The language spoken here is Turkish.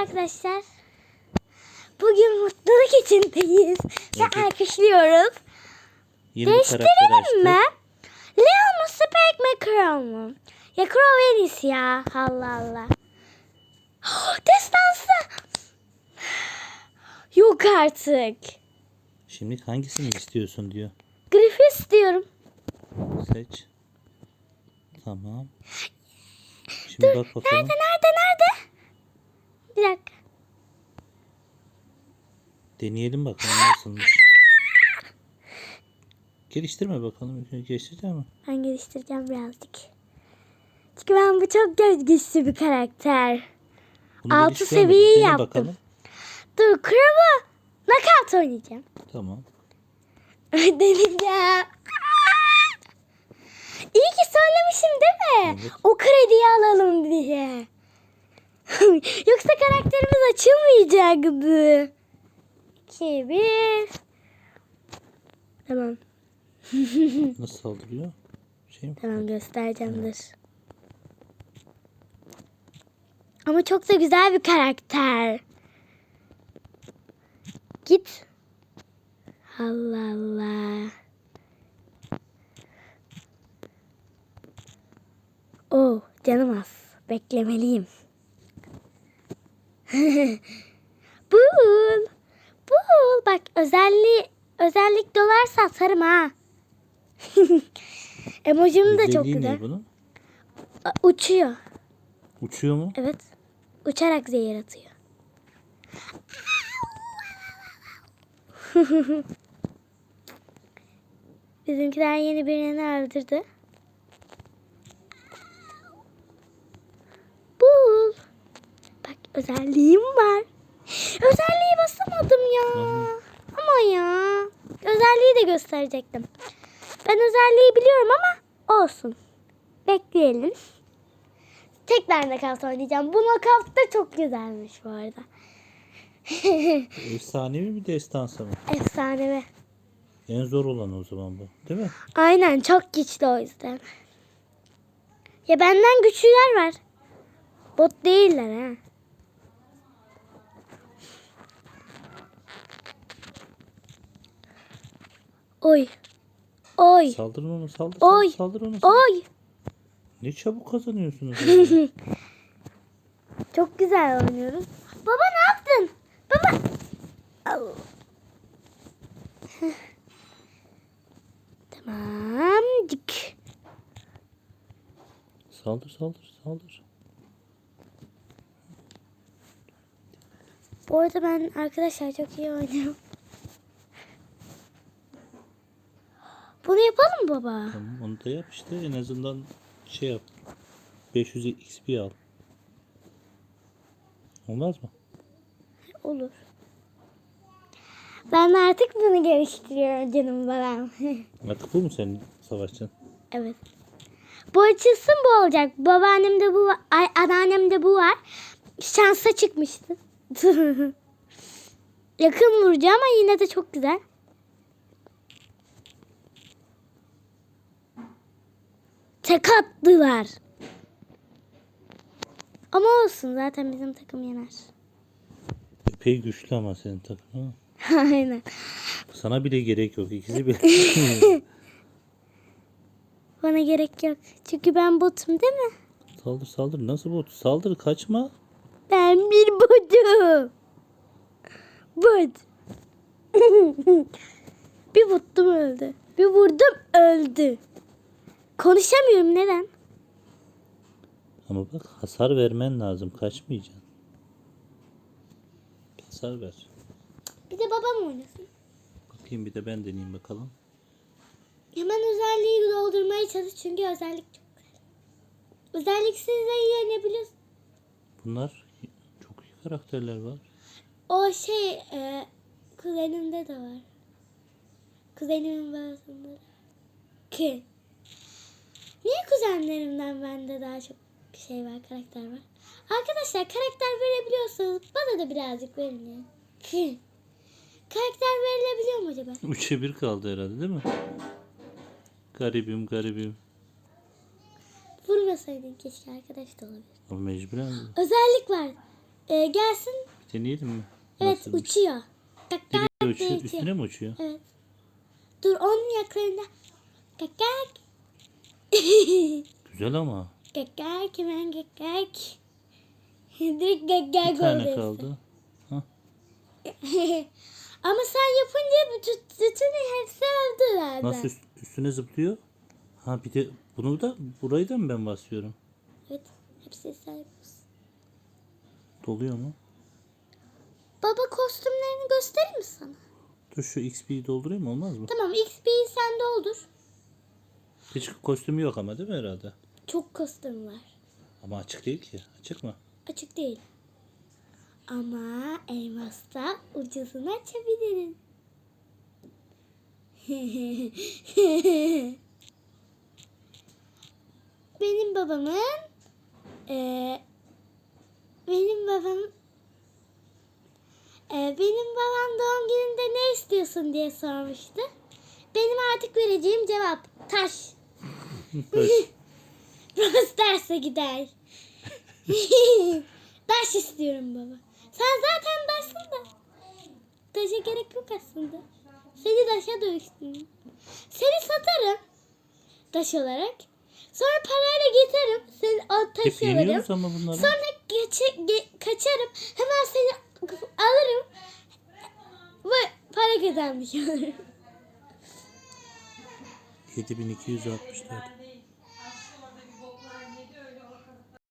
arkadaşlar. Bugün mutluluk içindeyiz. Ve Evet. alkışlıyoruz. Değiştirelim mi? Leon mu Spike mi Crow mu? Ya Crow en iyisi ya. Allah Allah. Destansı. Yok artık. Şimdi hangisini istiyorsun diyor. Griffiths diyorum. Seç. Tamam. Şimdi bak bakalım. Nerede nerede nerede? Bir dakika. Deneyelim bakalım nasılmış. Geliştirme bakalım. Geçecek mi? Ben geliştireceğim birazcık. Çünkü ben bu çok göz güçlü bir karakter. Bunu Altı seviyeyi yaptım. bakalım. Dur Crow'u knockout oynayacağım. Tamam. Deneyeceğim. İyi ki söylemişim değil mi? Evet. O krediyi alalım diye. Yoksa karakterimiz açılmayacaktı. 2, 1. Tamam. Nasıl saldırıyor? Şey mi? Tamam göstereceğim dur. Ama çok da güzel bir karakter. Git. Allah Allah. Oh canım az. Beklemeliyim. Bul. Bul. Bak özelliği özellik dolarsa atarım ha. Emojim de çok güzel. bunun? Uçuyor. Uçuyor mu? Evet. Uçarak zehir atıyor. Bizimkiler yeni birini öldürdü. Bul. Bak özelliğim var. Özelliği basamadım ya. Ama ya. Özelliği de gösterecektim. Ben özelliği biliyorum ama olsun. Bekleyelim. Tekrar nakavt oynayacağım. Bu nakavt da çok güzelmiş bu arada. Efsanevi bir destansı mı? Efsanevi. En zor olan o zaman bu. Değil mi? Aynen çok güçlü o yüzden. Ya benden güçlüler var. Bot değiller ha. Oy. Oy. Saldır onu saldır. Oy. Saldır onu. Oy. Ne çabuk kazanıyorsunuz. Çok güzel oynuyoruz. Baba ne yaptın? Baba. Heh. Tamamcık. saldır saldır saldır. Bu arada ben arkadaşlar çok iyi oynuyorum. Bunu yapalım baba? Tamam onu da yap işte en azından şey yap. 500 XP al. Olmaz mı? Olur. Ben artık bunu geliştiriyorum canım babam. Artık bu mu senin savaşçın? evet. Bu açılsın bu olacak. Babaannemde bu var. Ay, anneannemde bu var. Şansa çıkmıştı. Yakın vurucu ama yine de çok güzel. Tek attılar. Ama olsun zaten bizim takım yener. Epey güçlü ama senin takımın. Aynen. Sana bile gerek yok. İkisi bile. Bana gerek yok. Çünkü ben botum değil mi? saldır saldır. Nasıl bot? Saldır kaçma. Ben bir botum. Bot. bir bottum öldü. Bir vurdum öldü. Konuşamıyorum neden? Ama bak hasar vermen lazım. Kaçmayacaksın. Hasar ver. Bir de babam oynasın. Bakayım bir de ben deneyeyim bakalım. Hemen özelliği doldurmaya çalış çünkü özellik çok güzel. Özelliksiz de yenebiliyorsun. Bunlar çok iyi karakterler var. O şey e, kuzenimde de var. Kuzenimin bazısında da. Ki. Niye kuzenlerimden bende daha çok şey var, karakter var? Arkadaşlar karakter verebiliyorsanız bana da birazcık verin ya. Karakter verilebiliyor mu acaba? Üçe bir kaldı herhalde değil mi? Garibim garibim. Vurmasaydın keşke arkadaş da olabilir. Ama mecburen. Özellik var. Ee, gelsin. Deneyelim mi? Evet Nasılmış? uçuyor. Nereye diye uçuyor? Üstüne mi uçuyor? Evet. Dur onun yaklarında. Kak kak. Güzel ama. hemen kak kak. Direkt kak Bir tane kaldı. Ama sen yapınca bütün, bütün hepsi öldü zaten. Nasıl üst- üstüne zıplıyor? Ha bir de bunu da burayı da mı ben basıyorum? Evet. Hepsi yapıyorsun. Doluyor mu? Baba kostümlerini göstereyim mi sana? Dur şu XP'yi doldurayım olmaz mı? Tamam XP'yi sen doldur. Hiç kostümü yok ama değil mi herhalde? Çok kostüm var. Ama açık değil ki. Açık mı? Açık değil. Ama elmasta ucuzunu açabilirim. benim babamın eee, benim babam eee, benim babam doğum gününde ne istiyorsun diye sormuştu. Benim artık vereceğim cevap taş. Rose derse gider. Taş istiyorum baba. Sen zaten taşsın da. Taşa gerek yok aslında. Seni taşa dönüştürürüm. Seni satarım. Taş olarak. Sonra parayla getiririm. Seni o Hep taşı alırım. ama bunları. Sonra geçe, ge- kaçarım. Hemen seni alırım. Ve para kazanmış olurum. 7264.